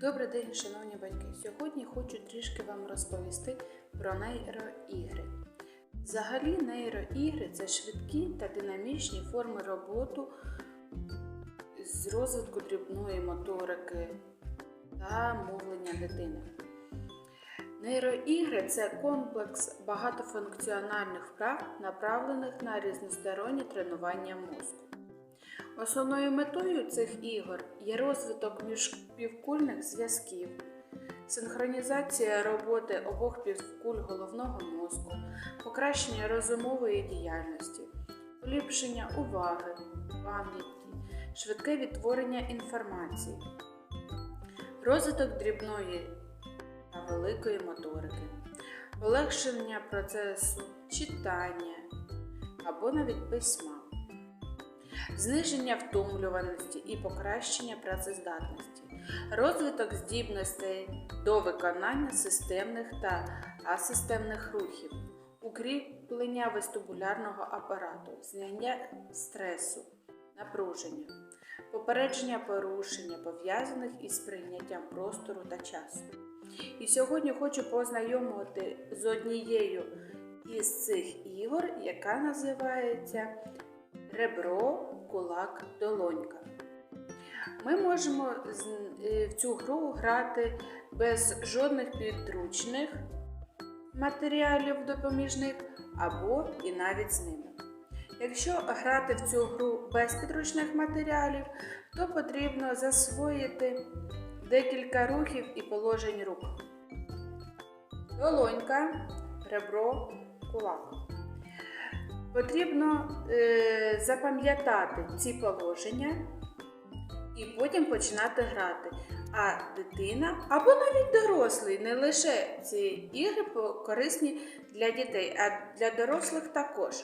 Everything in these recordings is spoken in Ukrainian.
Добрий день, шановні батьки. Сьогодні хочу трішки вам розповісти про нейроігри. Взагалі, нейроігри це швидкі та динамічні форми роботи з розвитку дрібної моторики та мовлення дитини. Нейроігри це комплекс багатофункціональних вправ, направлених на різностороннє тренування мозку. Основною метою цих ігор є розвиток міжпівкульних зв'язків, синхронізація роботи обох півкуль головного мозку, покращення розумової діяльності, поліпшення уваги, пам'яті, швидке відтворення інформації, розвиток дрібної та великої моторики, полегшення процесу читання або навіть письма зниження втомлюваності і покращення працездатності, розвиток здібностей до виконання системних та асистемних рухів, укріплення вестибулярного апарату, зняття стресу, напруження, попередження порушення, пов'язаних із прийняттям простору та часу. І сьогодні хочу познайомити з однією із цих ігор, яка називається ребро, кулак, долонька. Ми можемо е, в цю гру грати без жодних підручних матеріалів допоміжних або і навіть з ними. Якщо грати в цю гру без підручних матеріалів, то потрібно засвоїти декілька рухів і положень рук. Долонька, ребро, кулак. Потрібно е, запам'ятати ці положення і потім починати грати. А дитина або навіть дорослий, не лише ці ігри корисні для дітей, а для дорослих також.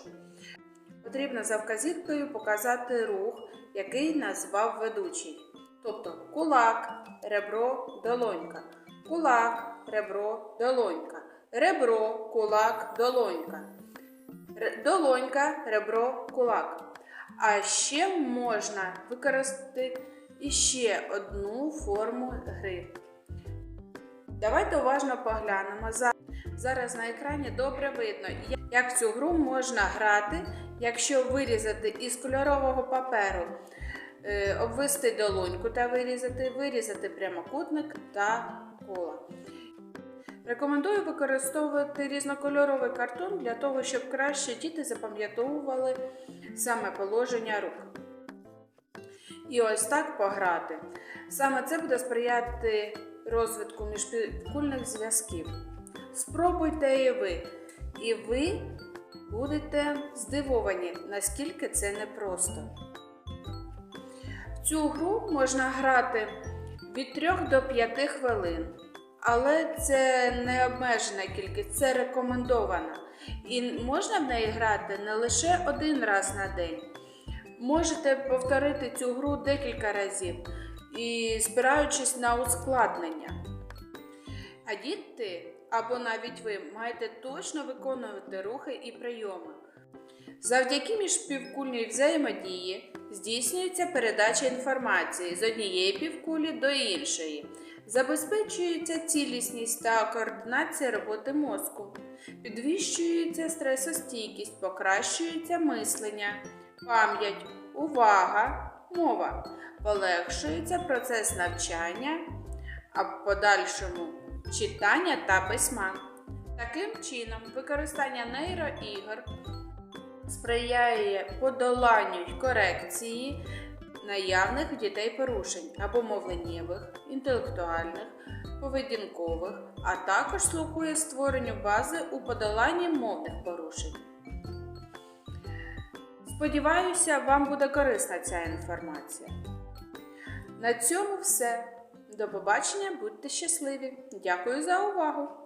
Потрібно за вказівкою показати рух, який назвав ведучий. Тобто кулак, ребро, долонька. Кулак, ребро, долонька. Ребро, кулак, долонька. Долонька, ребро, кулак. А ще можна використати іще одну форму гри. Давайте уважно поглянемо. Зараз на екрані добре видно, як цю гру можна грати, якщо вирізати із кольорового паперу, е, обвести долоньку та вирізати, вирізати прямокутник та кола. Рекомендую використовувати різнокольоровий картон для того, щоб краще діти запам'ятовували саме положення рук. І ось так пограти. Саме це буде сприяти розвитку міжпівкульних зв'язків. Спробуйте і ви, і ви будете здивовані, наскільки це непросто. В цю гру можна грати від 3 до 5 хвилин. Але це не обмежена кількість, це рекомендована. І можна в неї грати не лише один раз на день. Можете повторити цю гру декілька разів і спираючись на ускладнення. А діти або навіть ви маєте точно виконувати рухи і прийоми. Завдяки міжпівкульній взаємодії здійснюється передача інформації з однієї півкулі до іншої. Забезпечується цілісність та координація роботи мозку, підвищується стресостійкість, покращується мислення, пам'ять, увага, мова, полегшується процес навчання, а в подальшому читання та письма. Таким чином, використання нейроігор сприяє подоланню корекції наявних у дітей порушень або мовленнєвих, інтелектуальних, поведінкових, а також слугує створенню бази у подоланні мовних порушень. Сподіваюся, вам буде корисна ця інформація. На цьому все. До побачення, будьте щасливі! Дякую за увагу!